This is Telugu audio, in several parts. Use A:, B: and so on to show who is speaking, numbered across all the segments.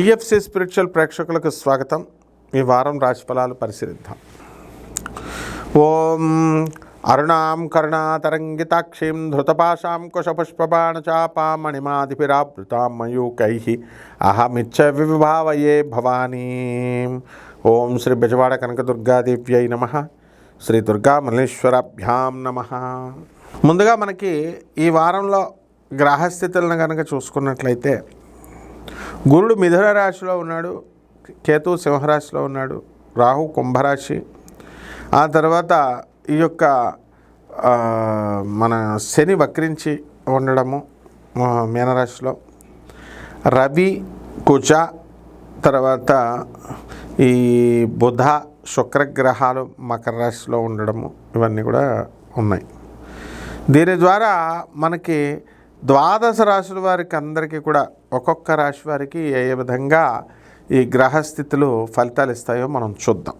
A: టిఎఫ్సి స్పిరిచువల్ ప్రేక్షకులకు స్వాగతం. ఈ వారం రాశిఫలాలు పరిశీలిద్దాం. ఓం అరుణాం కరుణాతరంగితాక్షీం ధృతపాశాం కుశపుష్పబాణచాపాం మణిమాదిపిరావృతాం మయూకై అహమిచ్చ విభావయే భవానీ. ఓం శ్రీ బెజవాడ కనకదుర్గాదేవ్యై నమ. శ్రీ దుర్గా మల్లేశ్వరాభ్యాం నమ. ముందుగా మనకి ఈ వారంలో గ్రహస్థితులను కనుక చూసుకున్నట్లయితే గురుడు మిథున రాశిలో ఉన్నాడు కేతు సింహరాశిలో ఉన్నాడు రాహు కుంభరాశి. ఆ తర్వాత ఈ యొక్క మన శని వక్రించి ఉండడము మీనరాశిలో. రవి కుజ తర్వాత ఈ బుధ శుక్రగ్రహాలు మకర రాశిలో ఉండడము ఇవన్నీ కూడా ఉన్నాయి. దీని ద్వారా మనకి ద్వాదశ రాశుల వారికి అందరికీ కూడా ఒక్కొక్క రాశి వారికి ఏ ఏ విధంగా ఈ గ్రహస్థితులు ఫలితాలు ఇస్తాయో మనం చూద్దాం.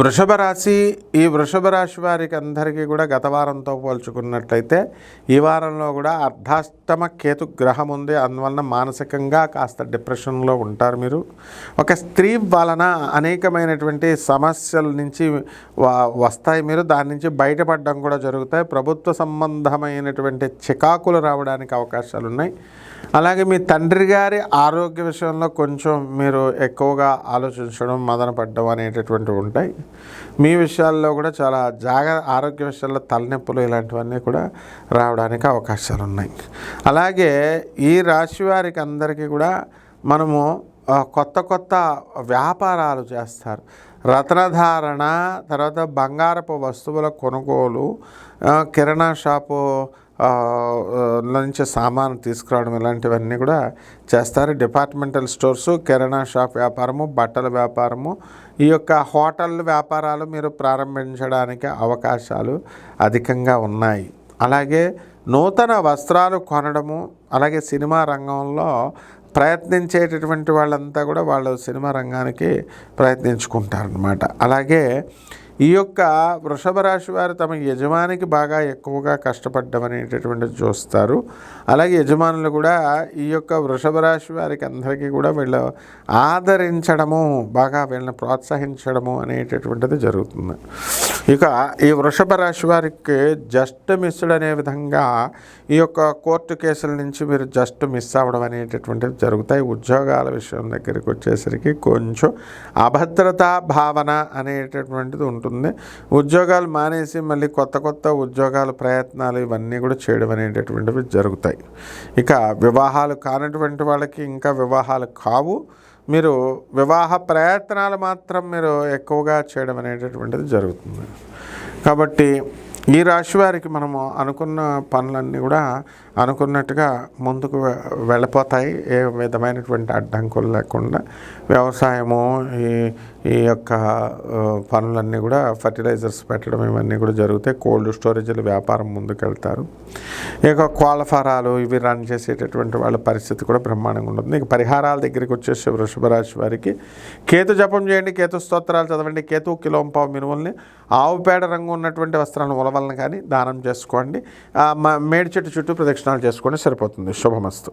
A: వృషభ రాశి ఈ వృషభ రాశి వారికి అందరికీ కూడా గత వారంతో పోల్చుకున్నట్లయితే ఈ వారంలో కూడా అర్ధాష్టమ కేతు గ్రహం ఉంది. అందువలన మానసికంగా కాస్త డిప్రెషన్లో ఉంటారు మీరు. ఒక స్త్రీ వలన అనేకమైనటువంటి సమస్యల నుంచి వస్తాయి మీరు. దాని నుంచి బయటపడడం కూడా జరుగుతాయి. ప్రభుత్వ సంబంధమైనటువంటి చికాకులు రావడానికి అవకాశాలు ఉన్నాయి అలాగే మీ తండ్రి గారి ఆరోగ్య విషయంలో కొంచెం మీరు ఎక్కువగా ఆలోచించడం మదన పడడం అనేటటువంటివి ఉంటాయి. మీ విషయాల్లో కూడా చాలా జాగ్రత్త ఆరోగ్య విషయాల్లో తలనొప్పులు ఇలాంటివన్నీ కూడా రావడానికి అవకాశాలు ఉన్నాయి. అలాగే ఈ రాశి వారికి అందరికీ కూడా మనము కొత్త కొత్త వ్యాపారాలు చేస్తారు. రత్నధారణ తర్వాత బంగారపు వస్తువుల కొనుగోలు కిరాణా షాపు నుంచి సామాను తీసుకురావడం ఇలాంటివన్నీ కూడా చేస్తారు. డిపార్ట్మెంటల్ స్టోర్స్ కిరాణా షాప్ వ్యాపారము బట్టల వ్యాపారము ఈ యొక్క హోటల్ వ్యాపారాలు మీరు ప్రారంభించడానికి అవకాశాలు అధికంగా ఉన్నాయి. అలాగే నూతన వస్త్రాలు కొనడము అలాగే సినిమా రంగంలో ప్రయత్నించేటటువంటి వాళ్ళంతా కూడా వాళ్ళు సినిమా రంగానికి ప్రయత్నించుకుంటారనమాట అలాగే ఈ యొక్క వృషభ రాశి వారు తమ యజమానికి బాగా ఎక్కువగా కష్టపడ్డం అనేటటువంటిది చూస్తారు. అలాగే యజమానులు కూడా ఈ యొక్క వృషభ రాశి వారికి అందరికీ కూడా వీళ్ళ ఆదరించడము బాగా వీళ్ళని ప్రోత్సహించడము అనేటటువంటిది జరుగుతుంది. ఇక ఈ వృషభ రాశి వారికి జస్ట్ మిస్డ్ అనే విధంగా ఈ యొక్క కోర్టు కేసుల నుంచి మీరు జస్ట్ మిస్ అవ్వడం అనేటటువంటిది జరుగుతాయి. ఉద్యోగాల విషయం దగ్గరికి వచ్చేసరికి కొంచెం అభద్రతా భావన అనేటటువంటిది ఉంటుంది. ఉద్యోగాలు మానేసి మళ్ళీ కొత్త కొత్త ఉద్యోగాలు ప్రయత్నాలు ఇవన్నీ కూడా చేయడం అనేటటువంటివి జరుగుతాయి. ఇక వివాహాలు కానటువంటి వాళ్ళకి ఇంకా వివాహాలు కావు. మీరు వివాహ ప్రయత్నాలు మాత్రం మీరు ఎక్కువగా చేయడం అనేటటువంటిది జరుగుతుంది. కాబట్టి ఈ రాశి వారికి మనము అనుకున్న పనులన్నీ కూడా అనుకున్నట్టుగా ముందుకు వెళ్ళిపోతాయి. ఏ విధమైనటువంటి అడ్డంకులు లేకుండా వ్యవసాయము ఈ ఈ యొక్క పనులన్నీ కూడా ఫర్టిలైజర్స్ పెట్టడం ఇవన్నీ కూడా జరుగుతాయి. కోల్డ్ స్టోరేజ్ల వ్యాపారం ముందుకెళ్తారు. ఇక కోళ్ళ ఫారాలు ఇవి రన్ చేసేటటువంటి వాళ్ళ పరిస్థితి కూడా బ్రహ్మాండంగా ఉంటుంది. ఇక పరిహారాల దగ్గరికి వచ్చేసి వృషభ రాశి వారికి కేతు జపం చేయండి కేతు స్తోత్రాలు చదవండి కేతు కిలోంపావు మినువుల్ని ఆవు పేడ రంగు ఉన్నటువంటి వస్త్రాలను వలన కానీ దానం చేసుకోండి. మేడి చెట్టు చుట్టూ ప్రదక్షిణాలు చేసుకోండి. సరిపోతుంది. శుభమస్తు.